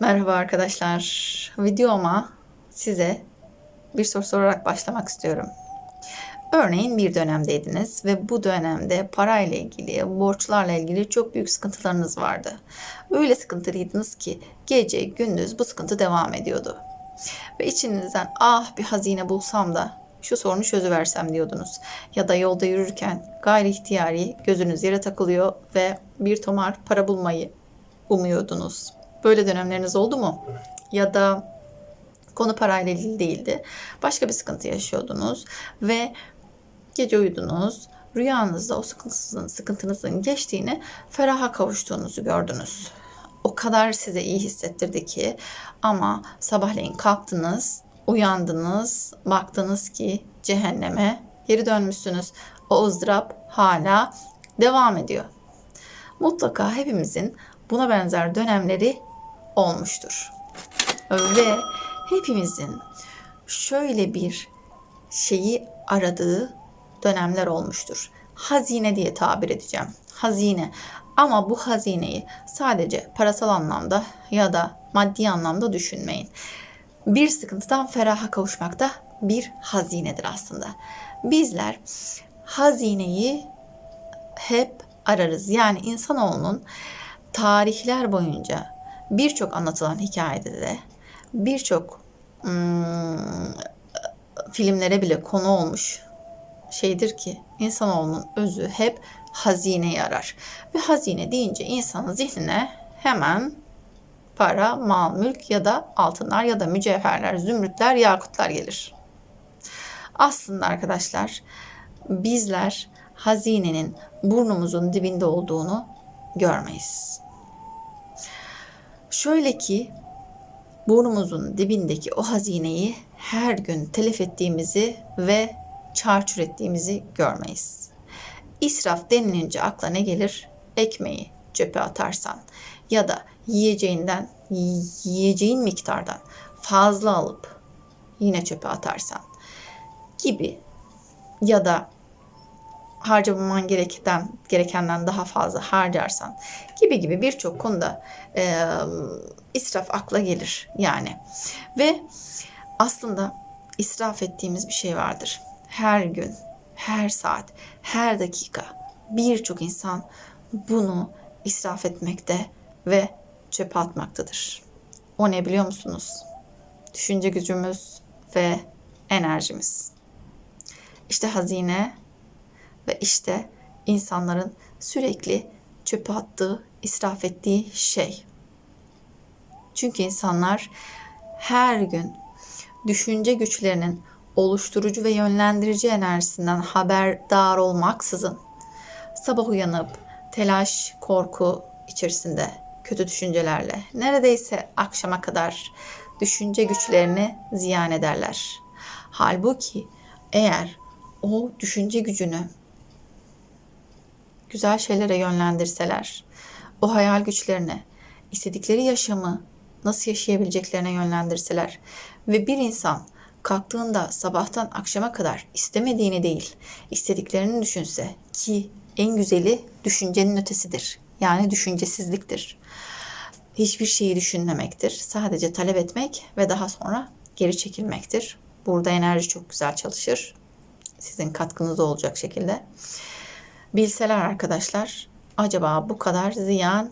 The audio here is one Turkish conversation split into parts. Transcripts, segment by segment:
Merhaba arkadaşlar. Videoma size bir soru sorarak başlamak istiyorum. Örneğin bir dönemdeydiniz ve bu dönemde parayla ilgili, borçlarla ilgili çok büyük sıkıntılarınız vardı. Öyle sıkıntılıydınız ki gece gündüz bu sıkıntı devam ediyordu. Ve içinizden ah bir hazine bulsam da şu sorunu çözüversem diyordunuz. Ya da yolda yürürken gayri ihtiyari gözünüz yere takılıyor ve bir tomar para bulmayı umuyordunuz. Böyle dönemleriniz oldu mu? Ya da konu parayla ilgili değildi. Başka bir sıkıntı yaşıyordunuz ve gece uyudunuz. Rüyanızda o sıkıntınızın, sıkıntınızın geçtiğini, feraha kavuştuğunuzu gördünüz. O kadar size iyi hissettirdi ki ama sabahleyin kalktınız, uyandınız, baktınız ki cehenneme geri dönmüşsünüz. O ızdırap hala devam ediyor. Mutlaka hepimizin buna benzer dönemleri olmuştur. Ve hepimizin şöyle bir şeyi aradığı dönemler olmuştur. Hazine diye tabir edeceğim. Hazine. Ama bu hazineyi sadece parasal anlamda ya da maddi anlamda düşünmeyin. Bir sıkıntıdan feraha kavuşmak da bir hazinedir aslında. Bizler hazineyi hep ararız. Yani insanoğlunun tarihler boyunca birçok anlatılan hikayede de birçok hmm, filmlere bile konu olmuş şeydir ki insanoğlunun özü hep hazineyi arar. Ve hazine deyince insanın zihnine hemen para, mal, mülk ya da altınlar ya da mücevherler, zümrütler, yakutlar gelir. Aslında arkadaşlar bizler hazinenin burnumuzun dibinde olduğunu görmeyiz. Şöyle ki burnumuzun dibindeki o hazineyi her gün telef ettiğimizi ve çarçur ettiğimizi görmeyiz. İsraf denilince akla ne gelir? Ekmeği çöpe atarsan ya da yiyeceğinden, yiyeceğin miktardan fazla alıp yine çöpe atarsan gibi ya da harcaman gereken gerekenden daha fazla harcarsan gibi gibi birçok konuda e, israf akla gelir yani ve aslında israf ettiğimiz bir şey vardır her gün her saat her dakika birçok insan bunu israf etmekte ve çöpe atmaktadır. O ne biliyor musunuz? Düşünce gücümüz ve enerjimiz. İşte hazine işte insanların sürekli çöpe attığı, israf ettiği şey. Çünkü insanlar her gün düşünce güçlerinin oluşturucu ve yönlendirici enerjisinden haberdar olmaksızın sabah uyanıp telaş, korku içerisinde kötü düşüncelerle neredeyse akşama kadar düşünce güçlerini ziyan ederler. Halbuki eğer o düşünce gücünü güzel şeylere yönlendirseler, o hayal güçlerini, istedikleri yaşamı nasıl yaşayabileceklerine yönlendirseler ve bir insan kalktığında sabahtan akşama kadar istemediğini değil, istediklerini düşünse ki en güzeli düşüncenin ötesidir. Yani düşüncesizliktir. Hiçbir şeyi düşünmemektir. Sadece talep etmek ve daha sonra geri çekilmektir. Burada enerji çok güzel çalışır. Sizin katkınız olacak şekilde. Bilseler arkadaşlar acaba bu kadar ziyan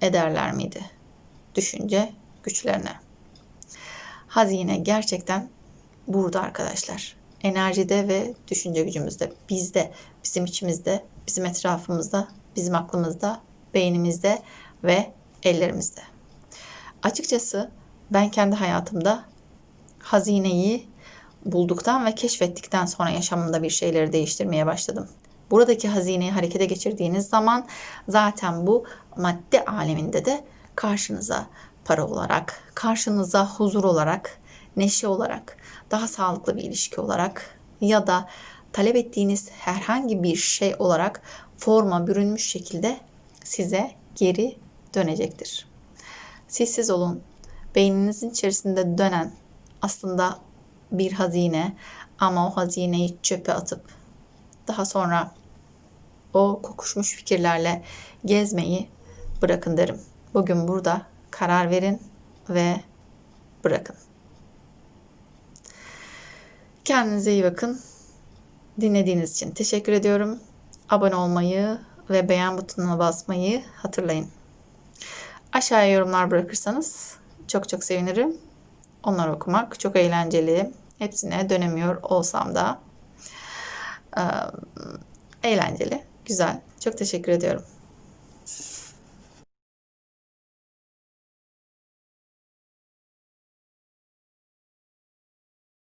ederler miydi? Düşünce güçlerine. Hazine gerçekten burada arkadaşlar. Enerjide ve düşünce gücümüzde, bizde, bizim içimizde, bizim etrafımızda, bizim aklımızda, beynimizde ve ellerimizde. Açıkçası ben kendi hayatımda hazineyi bulduktan ve keşfettikten sonra yaşamımda bir şeyleri değiştirmeye başladım. Buradaki hazineyi harekete geçirdiğiniz zaman zaten bu madde aleminde de karşınıza para olarak, karşınıza huzur olarak, neşe olarak, daha sağlıklı bir ilişki olarak ya da talep ettiğiniz herhangi bir şey olarak forma bürünmüş şekilde size geri dönecektir. Sessiz olun. Beyninizin içerisinde dönen aslında bir hazine ama o hazineyi çöpe atıp daha sonra o kokuşmuş fikirlerle gezmeyi bırakın derim. Bugün burada karar verin ve bırakın. Kendinize iyi bakın. Dinlediğiniz için teşekkür ediyorum. Abone olmayı ve beğen butonuna basmayı hatırlayın. Aşağıya yorumlar bırakırsanız çok çok sevinirim. Onları okumak çok eğlenceli. Hepsine dönemiyor olsam da eğlenceli, güzel. Çok teşekkür ediyorum.